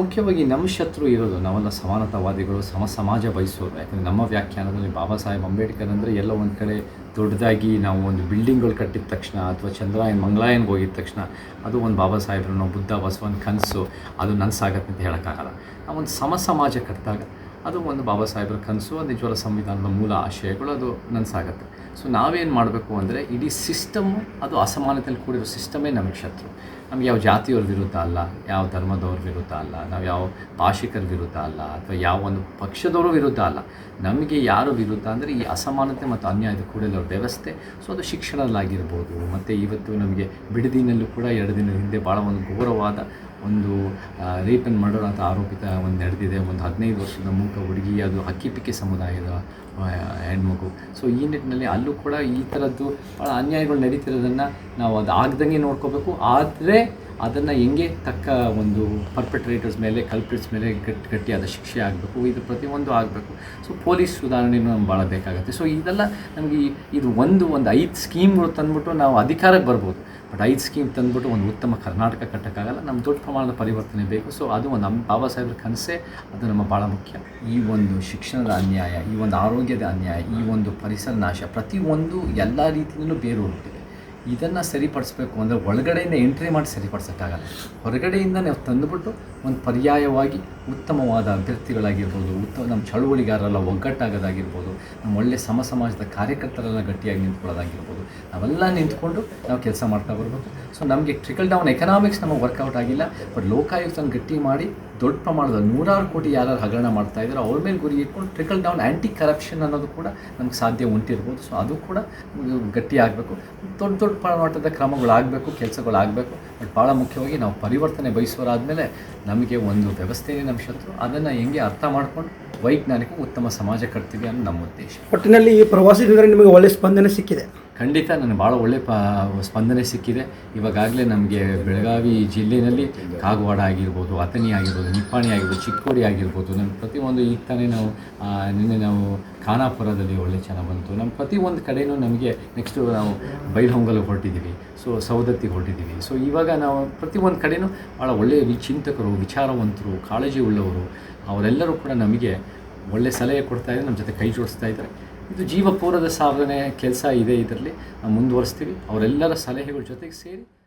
ಮುಖ್ಯವಾಗಿ ನಮ್ಮ ಶತ್ರು ಇರೋದು ನಾವೆಲ್ಲ ಸಮಾನತಾವಾದಿಗಳು ಸಮ ಸಮಾಜ ಬಯಸೋರು. ಯಾಕಂದರೆ ನಮ್ಮ ವ್ಯಾಖ್ಯಾನದಲ್ಲಿ ಬಾಬಾ ಸಾಹೇಬ್ ಅಂಬೇಡ್ಕರ್ ಅಂದರೆ ಎಲ್ಲೋ ಒಂದು ಕಡೆ ದೊಡ್ಡದಾಗಿ ನಾವು ಒಂದು ಬಿಲ್ಡಿಂಗ್ಗಳು ಕಟ್ಟಿದ ತಕ್ಷಣ ಅಥವಾ ಚಂದ್ರಾಯನ್, ಮಂಗಳಾಯನ್ಗೆ ಹೋಗಿದ ತಕ್ಷಣ ಅದು ಒಂದು ಬಾಬಾ ಸಾಹೇಬ್ರನ್ನೋ ಬುದ್ಧ, ಬಸವನ ಕನಸು, ಅದು ನನಸಾಗತ್ತೆ ಅಂತ ಹೇಳೋಕ್ಕಾಗಲ್ಲ. ನಾವು ಒಂದು ಸಮ ಸಮಾಜ ಕಟ್ಟಿದಾಗ ಅದು ಒಂದು ಬಾಬಾ ಸಾಹೇಬ್ರ ಕನಸು, ಅದು ನಿಜವಾದ ಸಂವಿಧಾನದ ಮೂಲ ಆಶಯಗಳು, ಅದು ನನಸಾಗತ್ತೆ. ಸೊ ನಾವೇನು ಮಾಡಬೇಕು ಅಂದರೆ ಇಡೀ ಸಿಸ್ಟಮ್ಮು ಅದು ಅಸಮಾನತೆಯಲ್ಲಿ ಕೂಡಿರೋ ಸಿಸ್ಟಮೇ ನಮಗೆ ಶತ್ರು. ನಮ್ಗೆ ಯಾವ ಜಾತಿಯವ್ರ ವಿರುದ್ಧ ಅಲ್ಲ, ಯಾವ ಧರ್ಮದವ್ರ ವಿರುದ್ಧ ಅಲ್ಲ, ನಾವು ಯಾವ ಭಾಷಿಕರ ವಿರುದ್ಧ ಅಲ್ಲ, ಅಥವಾ ಯಾವ ಒಂದು ಪಕ್ಷದವರು ವಿರುದ್ಧ ಅಲ್ಲ. ನಮಗೆ ಯಾರು ವಿರುದ್ಧ ಅಂದರೆ ಈ ಅಸಮಾನತೆ ಮತ್ತು ಅನ್ಯಾಯದ ಕೂಡಿರೋ ವ್ಯವಸ್ಥೆ. ಸೊ ಅದು ಶಿಕ್ಷಣದಲ್ಲಾಗಿರ್ಬೋದು ಮತ್ತು ಇವತ್ತು ನಮಗೆ ಬಿಡದಿನಲ್ಲೂ ಕೂಡ ಎರಡು ದಿನದ ಹಿಂದೆ ಭಾಳ ಒಂದು ಘೋರವಾದ ಒಂದು ರೇಪ್ ಆ್ಯಂಡ್ ಮರ್ಡರ್ ಅಂತ ಆರೋಪಿತ ಒಂದು ನಡೆದಿದೆ. ಒಂದು ಹದಿನೈದು ವರ್ಷದ ಮೂಕ ಹುಡುಗಿ, ಅದು ಹಕ್ಕಿಪಿಕ್ಕಿ ಸಮುದಾಯದ ಹೆಣ್ಮಗು. ಸೊ ಈ ನಿಟ್ಟಿನಲ್ಲಿ ಅಲ್ಲೂ ಕೂಡ ಈ ಥರದ್ದು ಭಾಳ ಅನ್ಯಾಯಗಳು ನಡೀತಿರೋದನ್ನು ನಾವು ಅದು ಆಗ್ದಂಗೆ ನೋಡ್ಕೋಬೇಕು. ಆದರೆ ಅದನ್ನು ಹೆಂಗೆ ತಕ್ಕ ಒಂದು ಪರ್ಪಟ್ರೇಟರ್ಸ್ ಮೇಲೆ ಕಲ್ಪ್ರಿಟ್ಸ್ ಮೇಲೆ ಗಟ್ಟಿ ಗಟ್ಟಿಯಾದ ಶಿಕ್ಷೆ ಆಗಬೇಕು, ಇದು ಪ್ರತಿಯೊಂದು ಆಗಬೇಕು. ಸೊ ಪೊಲೀಸ್ ಸುಧಾರಣೆಯೂ ನಮ್ಗೆ ಭಾಳ ಬೇಕಾಗುತ್ತೆ. ಸೊ ಇದೆಲ್ಲ ನಮಗೆ ಇದು ಒಂದು ಒಂದು ಐದು ಸ್ಕೀಮ್ಗಳು ತಂದ್ಬಿಟ್ಟು ನಾವು ಅಧಿಕಾರಕ್ಕೆ ಬರ್ಬೋದು. ಬಟ್ ಐದು ಸ್ಕೀಮ್ ತಂದ್ಬಿಟ್ಟು ಒಂದು ಉತ್ತಮ ಕರ್ನಾಟಕ ಕಟ್ಟೋಕ್ಕಾಗಲ್ಲ. ನಮ್ಮ ದೊಡ್ಡ ಪ್ರಮಾಣದ ಪರಿವರ್ತನೆ ಬೇಕು. ಸೊ ಅದು ಒಂದು ನಮ್ಮ ಬಾಬಾ ಸಾಹೇಬ್ರ ಕನಸೇ. ಅದು ನಮ್ಮ ಭಾಳ ಮುಖ್ಯ. ಈ ಒಂದು ಶಿಕ್ಷಣದ ಅನ್ಯಾಯ, ಈ ಒಂದು ಆರೋಗ್ಯದ ಅನ್ಯಾಯ, ಈ ಒಂದು ಪರಿಸರ ನಾಶ ಪ್ರತಿಯೊಂದು ಎಲ್ಲ ರೀತಿಯಲ್ಲೂ ಬೇರೂರುತ್ತಿದೆ ಇದನ್ನು ಸರಿಪಡಿಸ್ಬೇಕು ಅಂದರೆ ಒಳಗಡೆಯಿಂದ ಎಂಟ್ರಿ ಮಾಡಿ ಸರಿಪಡಿಸೋಕ್ಕಾಗಲ್ಲ. ಹೊರಗಡೆಯಿಂದ ನಾವು ತಂದುಬಿಟ್ಟು ಒಂದು ಪರ್ಯಾಯವಾಗಿ ಉತ್ತಮವಾದ ಅಭ್ಯರ್ಥಿಗಳಾಗಿರ್ಬೋದು ಉತ್ತಮ ನಮ್ಮ ಚಳುವಳಿಗಾರರೆಲ್ಲ ಒಗ್ಗಟ್ಟಾಗೋದಾಗಿರ್ಬೋದು, ನಮ್ಮ ಒಳ್ಳೆ ಸಮ ಸಮಾಜದ ಕಾರ್ಯಕರ್ತರೆಲ್ಲ ಗಟ್ಟಿಯಾಗಿ ನಿಂತ್ಕೊಳ್ಳೋದಾಗಿರ್ಬೋದು, ನಾವೆಲ್ಲ ನಿಂತ್ಕೊಂಡು ನಾವು ಕೆಲಸ ಮಾಡ್ತಾ ಬರ್ಬೇಕು. ಸೊ ನಮಗೆ ಟ್ರಿಕಲ್ ಡೌನ್ ಎಕನಾಮಿಕ್ಸ್ ನಮಗೆ ವರ್ಕೌಟ್ ಆಗಿಲ್ಲ ಬಟ್ ಲೋಕಾಯುಕ್ತನ ಗಟ್ಟಿ ಮಾಡಿ ದೊಡ್ಡ ಪ್ರಮಾಣದ ನೂರಾರು ಕೋಟಿ ಯಾರು ಹಗರಣ ಮಾಡ್ತಾ ಇದ್ದಾರೆ, ಅವ್ರ ಮೇಲೆ ಗುರಿ ಇಟ್ಕೊಂಡು ಟ್ರಿಕಲ್ ಡೌನ್ ಆ್ಯಂಟಿ ಕರಪ್ಷನ್ ಅನ್ನೋದು ಕೂಡ ನಮ್ಗೆ ಸಾಧ್ಯ ಉಂಟಿರ್ಬೋದು. ಸೊ ಅದು ಕೂಡ ಗಟ್ಟಿ ಆಗಬೇಕು. ದೊಡ್ಡ ದೊಡ್ಡ ಪ್ರಮಾಣದ ಕ್ರಮಗಳಾಗಬೇಕು, ಕೆಲಸಗಳಾಗಬೇಕು ಬಟ್ ಭಾಳ ಮುಖ್ಯವಾಗಿ ನಾವು ಪರಿವರ್ತನೆ ಬಯಸೋರಾದಮೇಲೆ ನಮಗೆ ಒಂದು ವ್ಯವಸ್ಥೆಯೇ ನಮ್ಮ ಶತ್ರು, ಅದನ್ನು ಹೆಂಗೆ ಅರ್ಥ ಮಾಡಿಕೊಂಡು ವೈಜ್ಞಾನಿಕ ಉತ್ತಮ ಸಮಾಜ ಕಟ್ತೀವಿ ಅನ್ನೋ ನಮ್ಮ ಉದ್ದೇಶ. ಒಟ್ಟಿನಲ್ಲಿ ಈ ಪ್ರವಾಸಿಗರಿಗೆ ನಿಮಗೆ ಒಳ್ಳೆಯ ಸ್ಪಂದನೆ ಸಿಕ್ಕಿದೆ. ಖಂಡಿತ ನನಗೆ ಭಾಳ ಒಳ್ಳೆ ಪ, ಸ್ಪಂದನೆ ಸಿಕ್ಕಿದೆ. ಇವಾಗಾಗಲೇ ನಮಗೆ ಬೆಳಗಾವಿ ಜಿಲ್ಲೆಯಲ್ಲಿ ಕಾಗವಾಡ ಆಗಿರ್ಬೋದು, ಅಥಣಿ ಆಗಿರ್ಬೋದು, ನಿಪ್ಪಾಣಿ ಆಗಿರ್ಬೋದು, ಚಿಕ್ಕೋಡಿ ಆಗಿರ್ಬೋದು, ನಮ್ಮ ಪ್ರತಿಯೊಂದು ಈಗ ತಾನೇ ನಾವು ನಿನ್ನೆ ನಾವು ಖಾನಾಪುರದಲ್ಲಿ ಒಳ್ಳೆ ಚೆನ್ನಾಗಿ ಬಂತು. ನಮ್ಮ ಪ್ರತಿಯೊಂದು ಕಡೆಯೂ ನಮಗೆ ನೆಕ್ಸ್ಟು ನಾವು ಬೈಲಹೊಂಗಲು ಹೊರಟಿದ್ದೀವಿ, ಸೊ ಸೌದತ್ತಿಗೆ ಹೊರಟಿದ್ದೀವಿ. ಸೊ ಇವಾಗ ನಾವು ಪ್ರತಿಯೊಂದು ಕಡೆಯೂ ಭಾಳ ಒಳ್ಳೆಯ ವಿಚಿಂತಕರು ವಿಚಾರವಂತರು, ಕಾಳಜಿ ಉಳ್ಳವರು, ಅವರೆಲ್ಲರೂ ಕೂಡ ನಮಗೆ ಒಳ್ಳೆ ಸಲಹೆ ಕೊಡ್ತಾ ಇದ್ದಾರೆ, ನಮ್ಮ ಜೊತೆ ಕೈ ಜೋಡಿಸ್ತಾ ಇದ್ದಾರೆ. ಇದು ಜೀವಪೂರ್ವದ ಸಾಧನೆ ಕೆಲಸ ಇದೆ ಇದರಲ್ಲಿ. ನಾವು ಮುಂದುವರಿಸ್ತೀವಿ. ಅವರೆಲ್ಲರ ಸಲಹೆಗಳ ಜೊತೆಗೆ ಸೇರಿ